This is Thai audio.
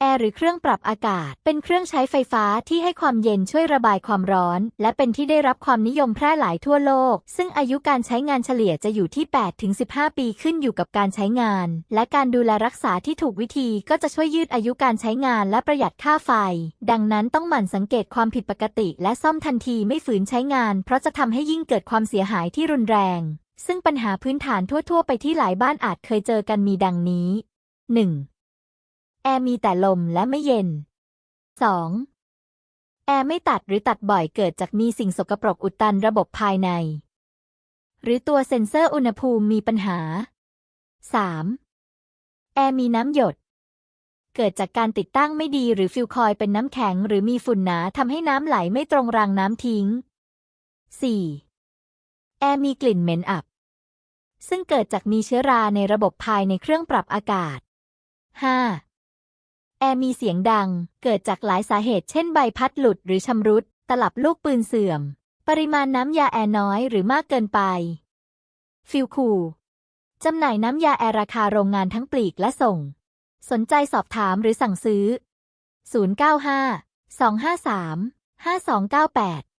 แอร์หรือเครื่องปรับอากาศ เป็นเครื่องใช้ไฟฟ้าที่ให้ความเย็นช่วยระบายความร้อน และเป็นที่ได้รับความนิยมแพร่หลายทั่วโลก ซึ่งอายุการใช้งานเฉลี่ยจะอยู่ที่ 8-15 ปีขึ้นอยู่กับการใช้งาน และการดูแลรักษาที่ถูกวิธีก็จะช่วยยืดอายุการใช้งานและประหยัดค่าไฟ ดังนั้นต้องหมั่นสังเกตความผิดปกติ และซ่อมทันทีไม่ฝืนใช้งาน เพราะจะทำให้ยิ่งเกิดความเสียหายที่รุนแรง ซึ่งปัญหาพื้นฐานทั่ว ๆ ไปที่หลายบ้านอาจเคยเจอกันมีดังนี้ 1. แอร์มีแต่ลมและไม่เย็น 2. แอร์ไม่ตัดหรือตัดบ่อยเกิดจากมีสิ่งสกปรกอุดตันระบบภายใน หรือตัวเซ็นเซอร์อุณหภูมิมีปัญหา 3. แอร์มีน้ำหยด เกิดจากการติดตั้งไม่ดีหรือฟิลคอยเป็นน้ำแข็งหรือมีฝุ่นหนาทำให้น้ำไหลไม่ตรงรางน้ำทิ้ง 4. แอร์มีกลิ่นเหม็นอับ ซึ่งเกิดจากมีเชื้อราในระบบภายในเครื่องปรับอากาศ 5. แอร์มีเสียงดัง เกิดจากหลายสาเหตุเช่นใบพัดหลุดหรือชำรุด ตลับลูกปืนเสื่อม ปริมาณน้ำยาแอร์น้อยหรือมากเกินไป ฟิลคูจำหน่ายน้ำยาแอร์ราคาโรงงานทั้งปลีกและส่ง สนใจสอบถามหรือสั่งซื้อ 095 253 5298